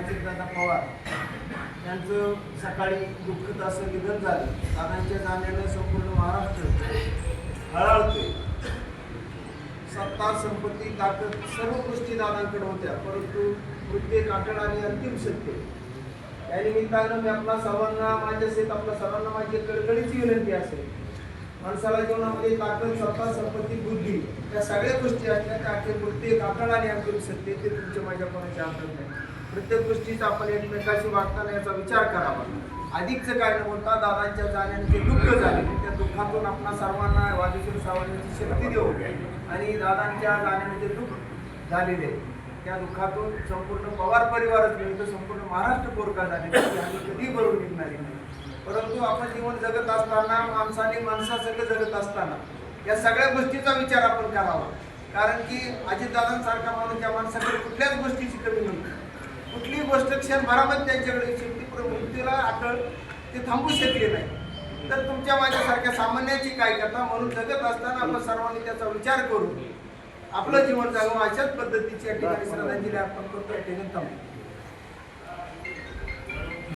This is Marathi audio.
अजितदादा पवार. यांचं सकाळी दुःखद असं निधन झालं. दादांच्या जाण्यानं संपूर्ण महाराष्ट्र हळहळते सत्ता संपत्ती ताकद सर्व गोष्टी दादांकडे होत्या. परंतु वृत्ते काकड आणि अंतिम सत्य. या निमित्तानं मी आपला सर्वांना माझ्यासहित आपल्या सर्वांना माझी कडकडीची विनंती असेल माणसाला जीवनामध्ये ताकद सत्ता संपत्ती बुद्धी या सगळ्या गोष्टी असल्या त्या अखेर वृत्ते काकड आणि अंतिम सत्य ते तुमच्या माझ्या कोणाच्या हातात नाही. प्रत्येक गोष्टीचा आपण एकमेकाशी वागताना याचा विचार करावा. अधिकचं काय न बोलता दादांच्या जाण्याने जे दुःख झाले त्या दुःखातून आपणा सर्वांना वागेश्वर सावरण्याची शक्ती देऊ. आणि दादांच्या जाण्याने जे दुःख झालेले त्या दुःखातून संपूर्ण पवार परिवारच नाही तर संपूर्ण महाराष्ट्र पोरका झालेले आम्ही कधी भरून निघणारी नाही. परंतु आपण जीवन जगत असताना माणसाने माणसासंग जगत असताना या सगळ्या गोष्टीचा विचार आपण करावा. कारण की अजितदादांसारखा माणूस त्या माणसाकडे कुठल्याच गोष्टीची कमी नव्हती कुठलीही गोष्ट क्षणभरामध्ये त्यांच्याकडे शेवटी प्रवृत्तीला अटळ ते थांबू शकले नाही. तर तुमच्या माझ्यासारख्या सामान्याची काय करता म्हणून जगत असताना आपण सर्वांनी त्याचा विचार करू आपलं जीवन जगावं अशाच पद्धतीची या ठिकाणी श्रद्धांजली अर्पण करतो या ठिकाणी थांबू.